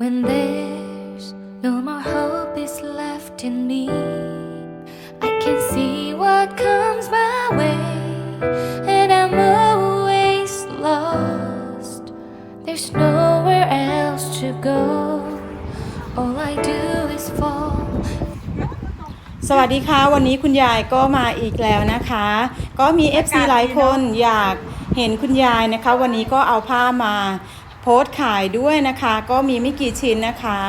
When there's no more hope is left in me, I can see what comes my way, and I'm always lost. There's nowhere else to go. All I do is fall. สวัสดีค่ะ วันนี้คุณยายก็มาอีกแล้วนะคะ ก็มี FC หลายคนอยากเห็นคุณยายนะคะ วันนี้ก็เอาผ้ามา โพสต์ขายด้วยนะคะ ก็มีไม่กี่ชิ้นนะคะ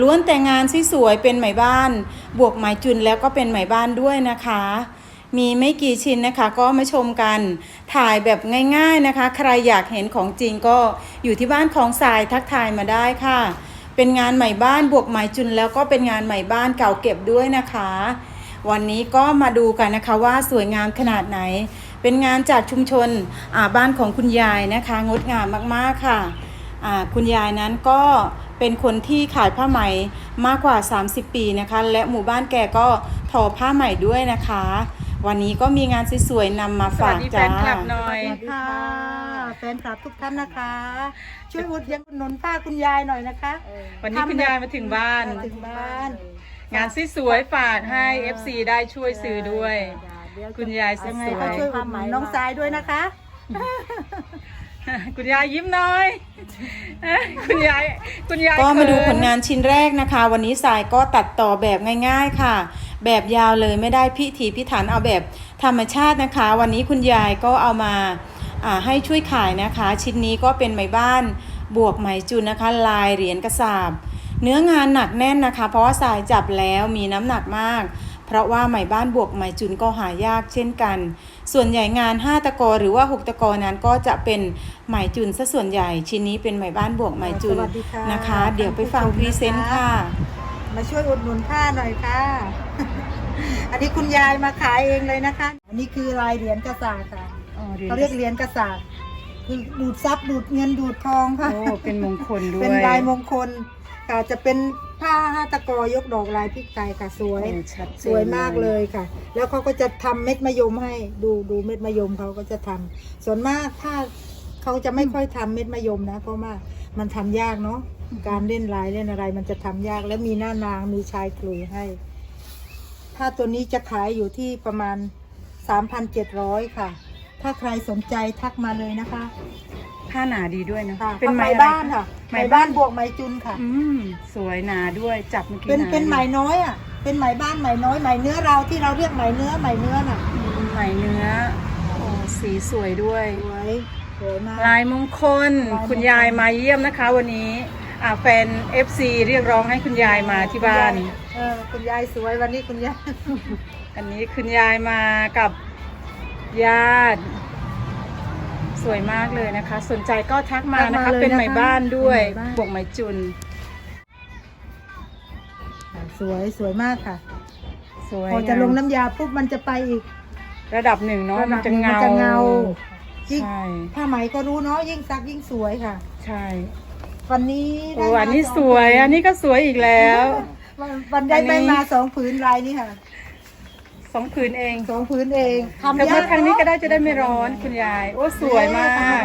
ล้วนแต่งานที่สวยเป็นไหมบ้าน บวกไหมจุนแล้วก็เป็นไหมบ้านด้วยนะคะ มีไม่กี่ชิ้นนะคะ ก็มาชมกันถ่ายแบบง่ายๆนะคะ ใครอยากเห็นของจริงก็อยู่ที่บ้านของสายทักทายมาได้ค่ะ เป็นงานใหม่บ้านบวกไหมจุนแล้วก็เป็นงานใหม่บ้านเก่าเก็บด้วยนะคะ วันนี้ก็มาดูกันนะคะว่าสวยงามขนาดไหน เป็นงานจากชุมชนอาบ้านของคุณยายนะคะ งดงามมากๆค่ะ คุณยายนั้นก็เป็นคนที่ขายผ้าไหมมากกว่า 30 ปีนะคะ และหมู่บ้านแกก็ทอผ้าไหมด้วยนะคะ วันนี้ก็มีงานสวยๆนำมาสวัฝาสกดีแฟจ้านคลับหน่อยสวัสดีค่ะแฟนคลับทุกท่านนะคะ ช่วยอุดยังอุดหนุนป้าคุณยายหน่อยนะคะวันนี้คุณยายมาถึงบ้านมาถึงบ้าน งานสวยๆฝากให้ FC ได้ช่วยซื้อด้วยเดี๋วจะคุณยายสยังไงวยก็ช่วยอุดหนุนน้องทรายด้วยนะคะๆ คุณยายยิ้มหน่อยคุณยายคุณยายก็มาดูเขิผลงานชิ้นแรกนะคะ วันนี้สายก็ตัดต่อแบบง่ายๆค่ะ แบบยาวเลยไม่ได้พิถีพิถันเอาแบบธรรมชาตินะคะ วันนี้คุณยายก็เอามาอ่าให้ช่วยขายนะคะ ชิ้นนี้ก็เป็นไหมบ้านบวกไหมจุนนะคะ ลายเหรียญกระสาบ เนื้องานหนักแน่นนะคะ เพราะว่าสายจับแล้วมีน้ำหนักมาก เพราะว่าไหมบ้านบวกไหมจุนก็หายากเช่นกัน ส่วนใหญ่งาน 5 ตะกอหรือว่า 6 ตะกอนั้นก็จะเป็นไหมจุนซะส่วนใหญ่ ชิ้นนี้เป็นไหมบ้านบวกไหมจุนสวัสดีค่ะนะคะ เดี๋ยวไปฟังพรีเซนต์ค่ะ มาช่วยอุดหนุนผ้าหน่อยค่ะ อันนี้คุณยายมาขายเองเลยนะคะ อันนี้คือลายเหรียญกระสาค่ะเขาเรียกเหรียญกระสา คือดูดซับดูดเงินดูดทองค่ะ โอ้เป็นมงคลด้วยเป็นลายมงคลค่ะจะเป็นผ้าห้าตะกอยกดอกลายพริกไทยค่ะสวยโอ้ชัดเจนสวยมากเลยค่ะ แล้วเขาก็จะทำเม็ดมะยมให้ดูดูเม็ดมะยมเขาก็จะทำส่วนมากถ้าเขาจะไม่ค่อยทำเม็ดมะยมนะเพราะว่ามันทำยากเนาะการเล่นลายเล่นอะไร มันจะทำยากแล้วมีหน้านางมีชายคลุยให้ ถ้าตัวนี้จะขายอยู่ที่ประมาณ 3,700 ค่ะ ถ้าใครสนใจทักมาเลยนะคะผ้าหนาดีด้วยนะค่ะเป็นไหไหมมอะไรบ้านค่ะไหมบ้านบวกไหมจุนค่ะ อืมสวยหนาด้วยจับเมื่อกี้เป็นหาเป็นไหมน้อยอะ เป็นไหมบ้านไหมน้อยไหมเนื้อเราที่เราเรียกไหมเนื้อไหมเนื้อน่ะอืมไหมเนื้อโอ้สีสวยด้วย สวยสวยมาก ลายมงคลลายมงคล คุณยายมาเยี่ยมนะคะ วันนี้อ่าแฟน FC เรียกร้องให้คุณยายมาที่บ้าน เออคุณยายสวยวันนี้คุณยาย อันนี้คุณยายมากับ ญาติ สวยมากเลยนะคะ สนใจก็ทักมานะคะเป็นไหมบ้านด้วยบวกไหมจุน สวยสวยมากค่ะ สวยพอจะงามลงน้ำยาปุ๊บมันจะไปอีกระดับหนึ่งเนาะมันจะเงามันจะเงายิ่งใช่ ผ้าไหมก็รู้เนาะยิ่งซักยิ่งสวยค่ะ ใช่วันนี้ได้โอ้มาอันนี้งสวย อันนี้ก็สวยอีกแล้ว วันวันได้อันนี้ไปมาสองผืนลายนี่ค่ะส องผืนเองสองผืนเองทำแต่ยาว่ากทางนี้ก็ได้จะได้ไม่ร้อนคุณยาย โอ้สวยมาก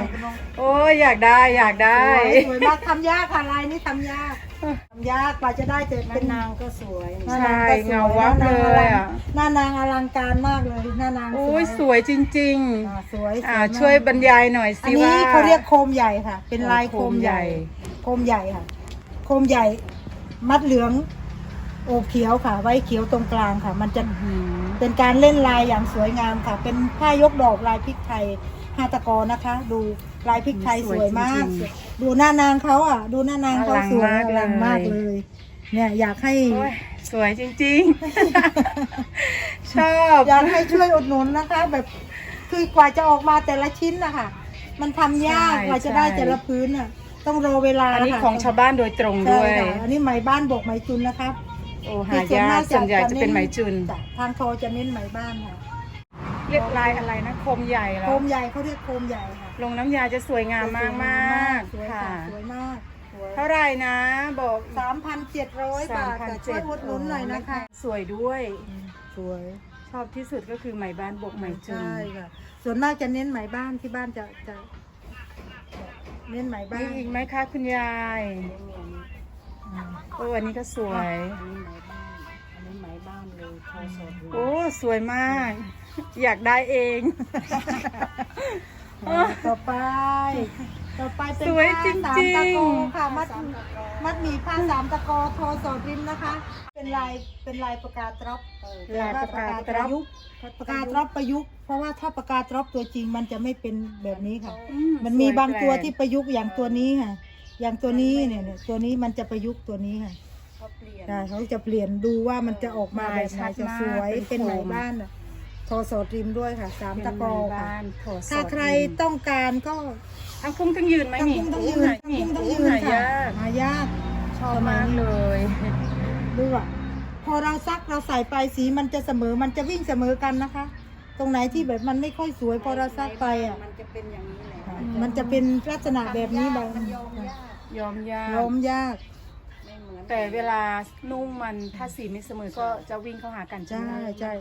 โอ้ยอยากได้อยากได้ สวยสวยมากทำยากค่ะลายนี้ทำยากทำยากกว่าจะได้จะเป็นนางก็สวยใช่เงาวับเลยอะหน้านางอลังการมากเลยหน้านางโอ้ยสวยจริง อ่าสวยๆ อ่าสมากช่วยบรรยายหน่อยอัสินว่า นี้เขาเรียกโคมใหญ่ค่ะ เป็นลายโคมใหญ่ โคมใหญ่โคมใหญ่ค่ะ โคมใหญ่ มัดเหลือง โอบเขียวค่ะ ไว้เขียวตรงกลางค่ะ มันจะอืมเป็นการเล่นลายอย่างสวยงามค่ะ เป็นผ้ายกดอกลายพริกไทยฮาตะกอนะคะ ดูลายพริกไทยสวยมาก ดูหน้านางเขาอะ ดูหน้านางเขาสวยอลังมากเลย เนี่ยอยากให้โอ้ยสวยจริงๆ ชอบอยากให้ช่วยอุดหนุนนะคะ แบบคือกว่าจะออกมาแต่ละชิ้นนะคะมันทำยากใช่กว่าจะได้ใช่แต่ละพื้นอะ ต้องรอเวลาอันนี้ค่ะของชาวบ้านโดยตรงใช่ด้วยค่ะอันนี้ไหมบ้านบวกไหมจุนนะคะ โอ้หายากส่วนใหญ่จะเป็นไหมจุนจ้ะทางโทรจะเน้นไหมบ้านค่ะเรียกลายอะไรนะโคมใหญ่แล้โควมใหญ่เขาเรียกโคมใหญ่ค่ะลงน้ำยาจะสวยงามมากมากสวยๆค่ะ สวยมากสวยเท่าไหร่นะบอก สามพันเจ็ดร้อยบาทค่ะช่วยอุดหนุนหน่อยนะคะ สวยด้วย สวยชอบที่สุดก็คือไหมบ้านบวกไหมจุนใช่ค่ะ ส่วนมากจะเน้นไหมบ้านที่บ้านจะจะจะเน้นไหมบ้ามีนอีกไหมคะคุณยาย โอ้อันนี้ก็สวย อันนี้ไหมบ้านเลยทอสดโอ้สวยมาก อยากได้เองต่อไป ต่อไปเป็นสวยผ้าจริงๆสามตะโกค่ะมัดมัดหมีผ้าสามตะกอทอสดริมนะคะ เป็นลายเป็นลายประกาศตรอบลายประกาศตรอบประยุกต์ประกาศตรอบประยุกต์เพราะว่าถ้าประกาศตรอบตัวจริงมันจะไม่เป็นแบบนี้ค่ะอืมันมีสยบางตัวแปลกที่ประยุกต์อย่างตัวนี้ค่ะ อย่างตัวนี้เนี่ยเนี่ยตัวนี้มันจะประยุกต์ตัวนี้ค่ะใช่เขาจะเปลี่ยนดูว่ามันจะออกมาแบบไหนจะสวยเป็นไหมบ้านอะทอสดริมด้วยค่ะสามตะกอเป็นไม้ค่ะบ้านโถสดถ้าใครต้องการก็ทั้งพุ่งทั้งยืนไหมทั้งนี่พุ่งทั้งยืนโอ้ทั้งพุ่งทั้งยืโอ้นหาค่ะยากหายากชอบมากเลยดูอะพอเราซักเราใส่ไปสีมันจะเสมอมันจะวิ่งเสมอกันนะคะ ตรงไหนที่แบบมันไม่ค่อยสวยพอเราซักไปอะมันจะเป็นอย่างนี้แหละค่ะมันจะเป็นลักษณะแบบนี้บางมันยอมยาก ยอมยากล้มยาก ไม่เหมือนแต่เวลานุ่งมันถ้าสีไม่เสมอก็จะวิ่งเข้าหากันใช่ใช่ไหมใช่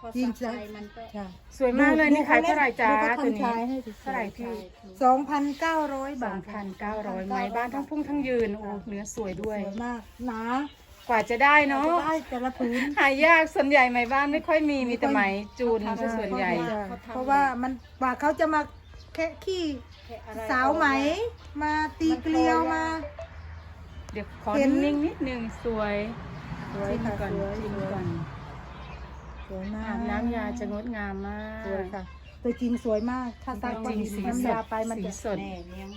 พอยิ่งสัใช้กไปมันก็ใช่สวยมากเลยนี่ขายเท่าไหร่จ้าดูเขาตัวทำนี้ชายให้สิเท่าไหร่พี่สองพันเก้าร้อยสบาองทพันเก้าร้อยไม้บ้านทั้งพุ่งทั้งยืนโอ้เนื้อสวยด้สวยวยมากหนากว่าจะได้เนาะได้แต่ละผืน หายากส่วนใหญ่ไม้บ้านไม่ค่อยมีมีแต่ไม้จูนซะส่วนใหญ่เพราะว่ามันกว่าเขาจะมา แค่ขี้แค่อะไรสาวไหม มาตีเกลียวมา เดี๋ยวขอเห็น นิ่งๆนิดนึงสวยสวยชิมค่ะก่อนสวยชิมสวยก่อนสวยมากอาบน้ำยาจะงดงามมาก สวยค่ะตัวจริงสวยมาก ถ้าซักจริงสีน้ำสยาดไปมันสีจะสด แน่เลี้ยง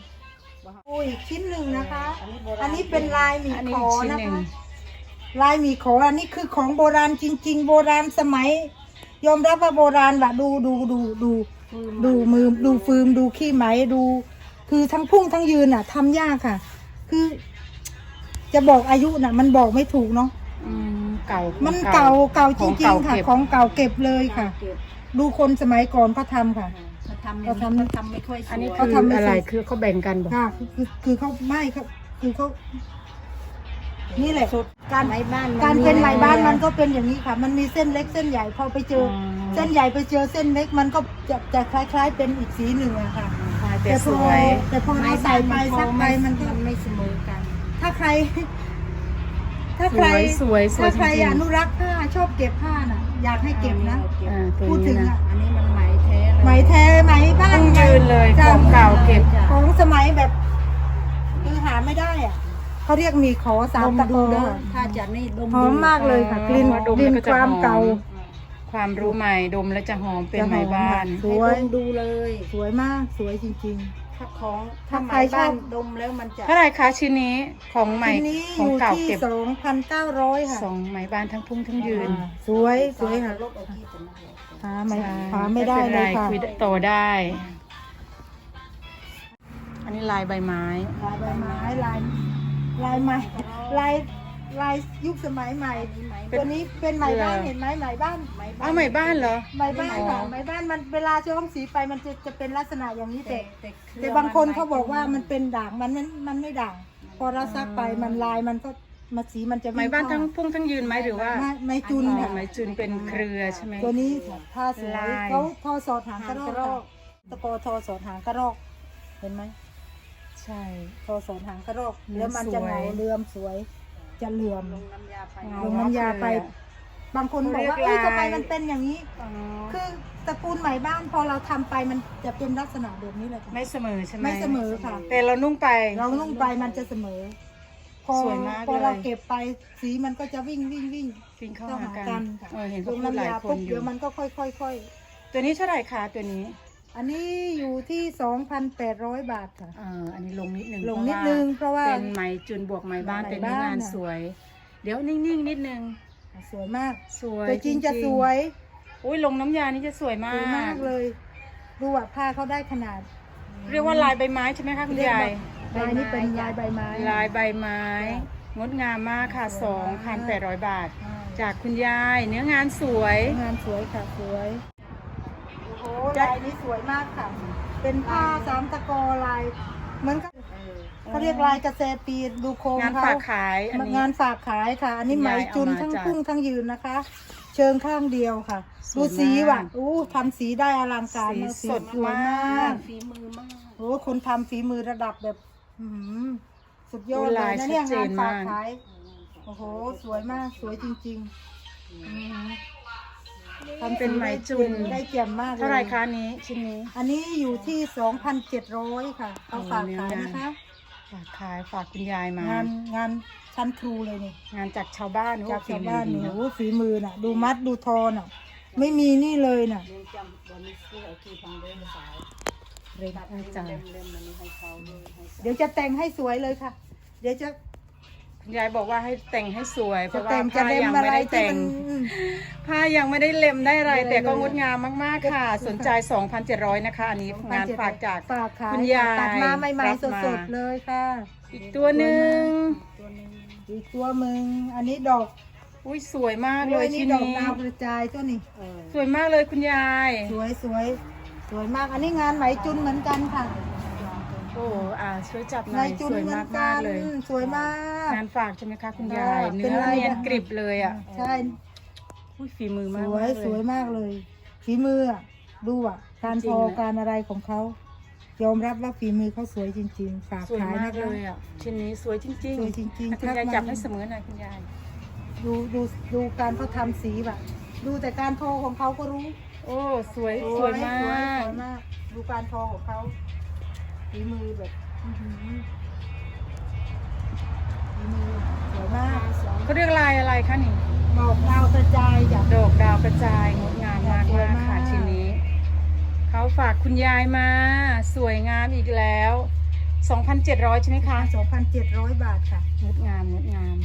โอ้ยอีกชิ้นหนึ่งนะคะอันนี้โบราณอันนี้เป็นลายหมีอันนี้ขอีอกชิ้นนะหนึ่งคะ ลายหมีขออันนี้คือของโบราณจริง ๆ โบราณสมัย ยอมรับว่าโบราณว่ะดูดูดูดู ดูมือดูฟืมดูขี้ไหมดู คือทั้งพุ่งทั้งยืนอะทำยากค่ะ คือ จะบอกอายุน่ะ มันบอกไม่ถูกเนาะอืมเก่ามัมันเก่าเก่าจริงของๆค่ะเก่าเก็บของเก่าเก็บเลยค่ะเก็บดูคนสมัยก่อนเขาทำค่ะ เขาทำเขาเขาทำทำทำไม่ค่อยสวยอันนี้เขาคือทำไม่อะไรเสร็จคือเขาแบ่งกันบอกค่ะ คือคือคือเขาไม่ครับคือเขา นี่แหละการไม้บ้านการเป็นไหมบ้านมันก็เป็นอย่างนี้ค่ะ มันมีเส้นเล็กเส้นใหญ่พอไปเจออเส้นใหญ่ไปเจอเส้นเล็กมันก็จะจะคล้ายๆ เป็นอีกสีหนึ่งอะค่ะแต่สพอวย แต่พอเราใส่ไปซักไปมันก็มันไม่เสมอกัน ถ้าใคร ถ้าสใครวยสวยสวยถ้าจใครริงอนุรักษ์ผ้าชอบเก็บผ้าน่ะ อยากให้เก็บนะๆอ่าตัวพูดถึนี้งนะ อะอันนี้มันไหมแท้เลยไหมแท้ไหมบ้านต้องยืนเลยจ้ะของเก่าเก็บ ของสมัยแบบคือหาไม่ได้อะ เขาเรียกมีขอสามตะโกดมดูเด้อค่ะถ้าจะนี่ดมหอมมากเลยค่ะ กลิ่นพอดมกลิ่นแล้วก็คจะวามหอเก่าความรู้ใหม่ดมแล้วจะหอมเป็นจะหอมไม้บ้านสให้วยดมดูเลย สวยมากสวยจริง ถ้าของถ้าถ้าใครไม้บ้านชอบ ดมแล้วมันจะ เท่าไหร่คะชิ้นนี้ของใหๆม่ทีนี้อของยู่เก่าที่เก็บสองพันเก้าร้อยค่ะสองไม้บ้านทั้งพุ่งทั้งยืนอ่าสวยสวยค่ะลบเอาที่จะมาบอกหาไม่หาไม่ได้เลยค่ะคุยต่อได้ อันนี้ลายใบไม้ ลายใบไม้ลาย ลายใหม่ลายลายยุคสมัยใหม่ตัวนี้เป็นไหมบ้านเห็นไหมไหมบ้านเอาใหม่บ้านเหรอไหมบ้านค่ะอ๋อไหมบ้านมันเวลาย้อมสีไปมันจะจะเป็นลักษณะอย่างนี้แต่แต่เครือแต่บางคนเขามับอกว่ามันเป็นด่างมันมันมันไม่ด่าง พอเราซักไปมันลายมันก็มาสีมันจะไม้บ้านทั้งวิ่พุ่งทั้งยืนไหมหรือว่าไม่ไม่จุนอ๋อค่ะไม้จุนเป็นเครือใช่ไหมตัวนี้ผ้าสวยลายเขาทอสอดหางกระรอกค่ะตะโกทอสอดหางกระรอก เห็นไหม ใช่ทอสอดหางกระรอกอืมแล้วมันจะสวยเหงาเลื่อมสวย จะเหลื่อมลงน้ำยาไปลงน้ำยาไป บางคนบอกว่าเขาเรีเอ้ยยกทำไมลายมันเป็นอย่างนี้อ๋อคือตระกูลใหม่บ้านพอเราทำไปมันจะเป็นลักษณะแบบนี้เลยค่ะไม่เสมอใช่ไหมไม่เสมอค่ะ แต่เรานุ่งไปเรานุ่งไปมันจะเสมอพอสวยมากพอเลยเราเก็บไปสีมันก็จะวิ่งวิ่งวิ่งฟิงเข้าเข้าหาหากักันนค่ะเออเห็นลเขางพูดหลายน้ำยาคปุ๊นบอเดี๋ยู่ยวมันก็ค่อยค่อยค่อยตัวนี้เท่าไหร่คะตัวนี้ อันนี้อยู่ที่สองพันแปดร้อยบาทค่ะ เอออันนี้ลงนิดนึงลงนิดนึงเพราะว่าเป็นไหมจุนบวกไหมบ้านไหมเป็นบ้านงานน่ะ สวย เดี๋ยวนิ่งๆนิดนึงสวยมากสวยตัวจริงจะสวย อุ้ยลงน้ำยานี่จะสวยสมาวยมากกเลย ดูว่าผ้าเขาได้ขนาด เรียกว่าลายใบไม้ใช่ไหมคะคุณยาย ลายนี้เป็นลายใบไม้ ลายใบไม้ งดงามมากค่ะ สวยมาก 2,800 บาทใช่จากคุณยาย เนื้องานสวย งานสวยค่ะสวยโอ้โห ลายนี้สวยมากค่ะ เป็นผ้าสามตะกอลายเหมือนกับเขาเรียกลายกระแสปีนดูโครงงานเขาฝากขายอันนี้งานฝากขายค่ะ อันนี้คุณไหมยายจุนเอามาทั้งจากพุ่งทั้งยืนนะคะ เชิงข้างเดียวค่ะสดูวยสีมากว่ะอู้ทำสีได้อลังการสีมากสดสวยมากมากฝีมือมากโอ้คนทำฝีมือระดับแบบอื้อหือสุดยอดโอ้เลลายยนะเนี่ยชัดเจงานนฝากมากขายโอ้โห สวยมากสวยจริงๆอืม ทำเป็นไหมจุน ได้เจียมมากลยเท่าไหร่คะอันนี้ชิ้นนี้ อันนี้อยู่ที่ 2,700 ค่ะเขาฝากขายนะคะ ฝากขายฝากคุณยายมางานงานชั้นครูเลยนี่งานจากชาวบ้านจากชาวบ้านโอ้นี่ฝีมือดีโอ้โหฝีมือน่ะ ดูมัดดูทอน่ะ ไม่มีนี่เลยน่ะเรียนจำวันนี้ซื้อเอาที่ฟังเดินสายเร่งอาจารเล่มย์เล่มมันนี้ให้เขาเลยให้เขาเดี๋ยวจะแต่งให้สวยเลยค่ะ เดี๋ยวจะคุณ ยายบอกว่าให้แต่งให้สวย เพจะราะว่าแต่งจะผ้าเล็มยังอะไม่ไรได้ที่แต่ง มันอืม ผ้ายังไม่ได้เล็มได้อะไร ไม่ได้แต่ก็เลยงดงามมากๆค่ะ สนใจ 2,700 นะคะ อันนี้งานฝากจากฝากขายคุณยายตัดมาใหม่รับๆมาสดๆเลยค่ะ อีกตัวหนึ่งตัวหนึงอีกตัวมึง อันนี้ดอกอุ้ยสวยมากเลด้วยยนี่ชิ้นดอกนี้ดาวกระจายตัวนี้เออสวยมากเลยคุณยาย สวยสวยสวยมาก อันนี้งานไหมจุนเหมือนกันค่ะ โอ้อ่าช่วยจับหไหมน่อยจุนสวยเหมือมานกกัมากนเลยสวยมากงานฝากใช่ไหมคะคุณยายค่ะเนื้เป็นอลายเนียนแบบกริบเลยอะใช่อุ้ยฝีมือสมากวยเลสวยมากเลยฝีมืออะดูอะการทอการอะไรของเขายอมรับว่าฝีมือเขาสวยจริงๆฝากสวยขายมากนะเลคะยอะชิ้นนี้สวยจริงๆสวยจริงๆอะคุณทัยายกมาจับให้เสมอหน่อยคุณยายดูดูดูการเขาทำสีแบบดูแต่การทอของเขาก็รู้ โอ้สวยสวยมาสวยกสวยมากดูการทอของเขา ฝีมือแบบอื้อหือฝีมือสวยมากเขาเรียกลายอะไรคะนี่ ดอกดาวกระจายจาก ดอกดาวกระจายงดงามมากสวยมากมากค่ะชิ้นนี้ เขาฝากคุณยายมา สวยงามอีกแล้ว 2,700 ใช่ไหมคะ 2,700 บาทค่ะ งดงามงดงาม